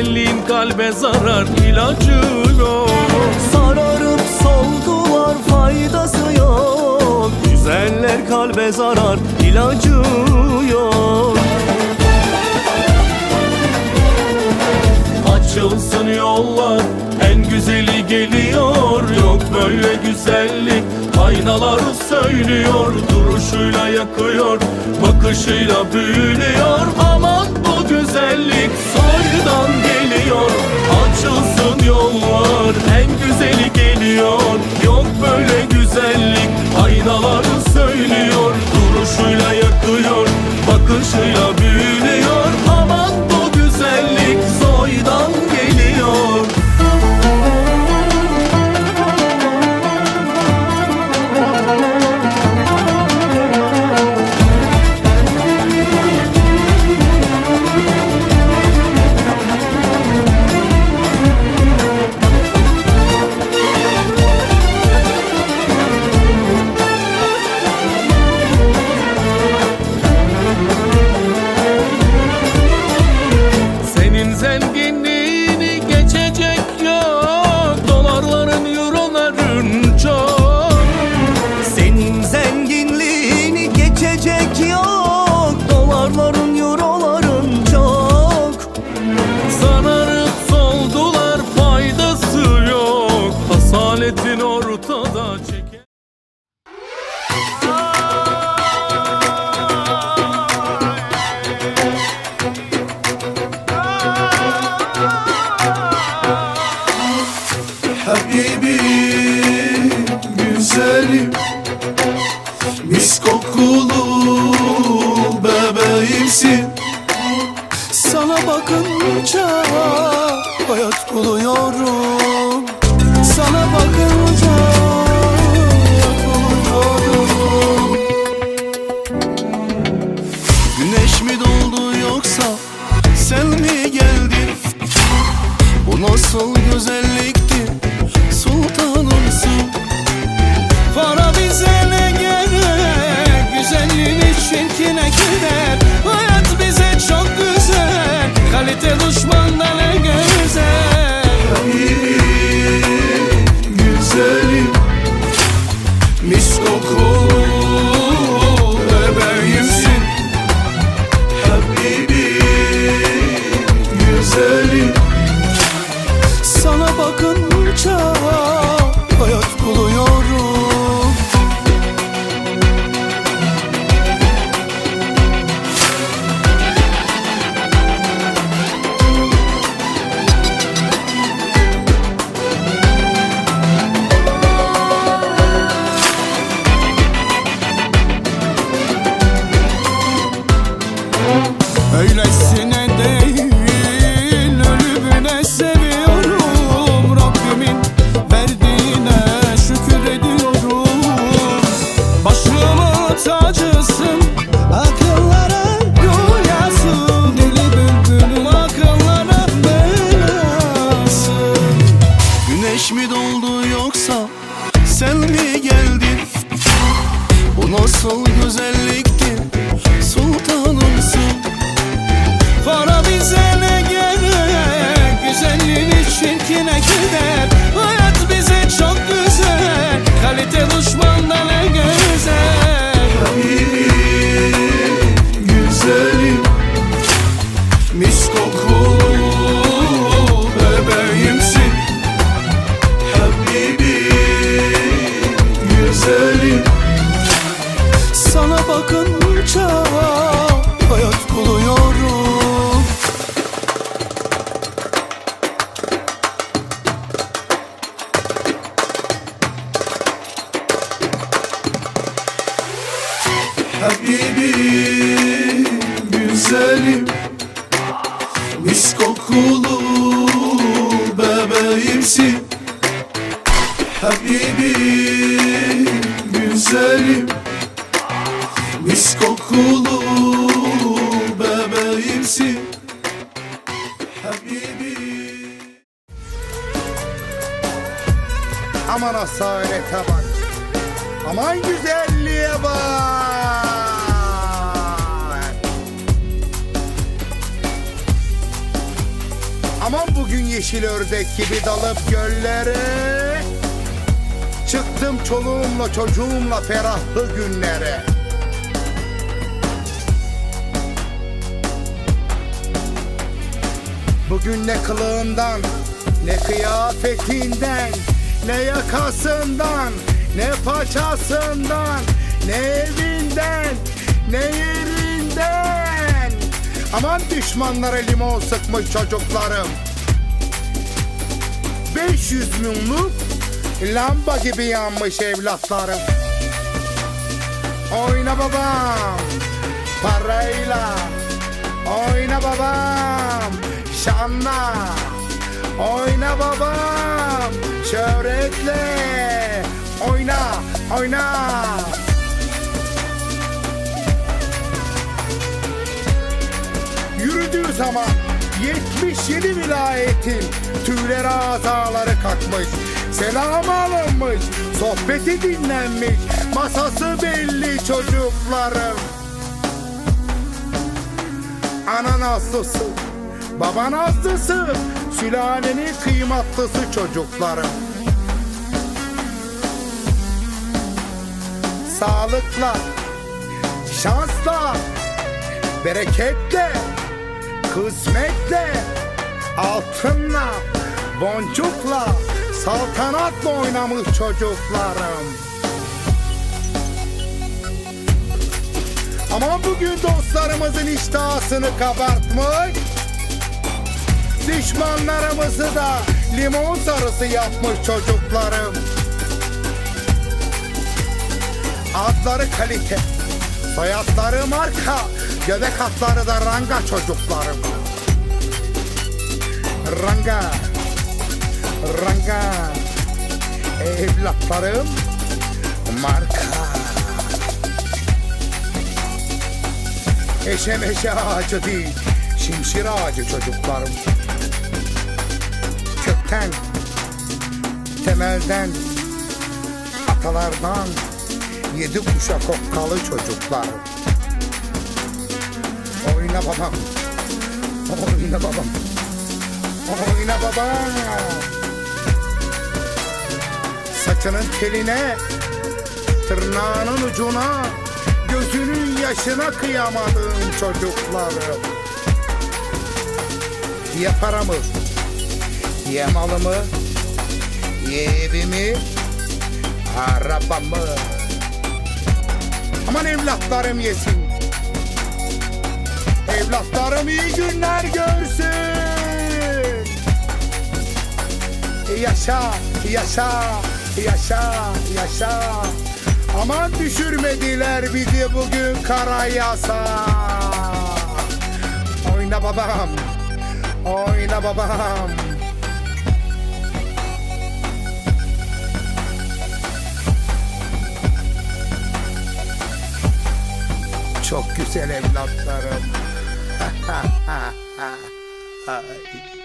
güzelliğin kalbe zarar ilacı yok. Sararıp soldular faydası yok. Güzeller kalbe zarar ilacı yok. Açılsın yollar en güzeli geliyor. Yok böyle güzellik aynalar söylüyor. Duruşuyla yakıyor bakışıyla büyülüyor. Aman! güzellik soydan geliyor. Açılsın yollar. Sana bakınca hayat buluyorum. Sana bakınca hayat buluyorum. Güneş mi doldu yoksa sen mi geldin? Bu nasıl güzellikti sultanımsın? Para Gurbete düşman da ne güzel saçın bebeğimsin Habibim güzelim Mis kokulu bebeğimsin Habibim Aman asalete bak. Aman güzelliğe bak. Aman bugün yeşil ördek gibi dalıp göllere. Çıktım çoluğumla çocuğumla ferahlı günlere. Bugün ne kılığından, ne kıyafetinden, ne yakasından, ne paçasından, Aman düşmanlara limon sıkmış çocuklarım. 500 mumluk lamba gibi yanmış evlatlarım. Oyna babam parayla Oyna babam şanla Oyna babam şöhretle Oyna oyna zaman 77 vilayetin tüyleri azaları kalkmış. Selam alınmış, sohbeti dinlenmiş, masası belli çocuklarım. Ana nazlısı, baba nazlısı, sülalenin kıymatlısı çocuklarım. Sağlıkla, şansla, bereketle, kısmetle, altınla, boncukla, saltanatla oynamış çocuklarım. Ama bugün dostlarımızın iştahını kabartmış, düşmanlarımızı da limon sarısı yapmış çocuklarım. Adları kalite, soyadları marka, göbek hatları da ranga çocuklarım. Ranga, ranga, evlatlarım marka. Eşe meşe ağacı değil, şimşir ağacı çocuklarım. Kökten, temelden, atalardan, yedi kuşak okkalı çocuklar. Oyna babam, oyna babam, oyna babam. Saçının teline, tırnağının ucuna, gözünün yaşına kıyamadığım çocuklarım. Ye paramı, ye malımı, ye evimi, arabamı. Aman evlatlarım yesin. Evlatlarım iyi günler görsün. Yaşa, yaşa, yaşa, yaşa. Aman düşürmediler bizi bugün kara yasa. Oyna babam, oyna babam. Çok güzel evlatlarım. Ha ha ha ha.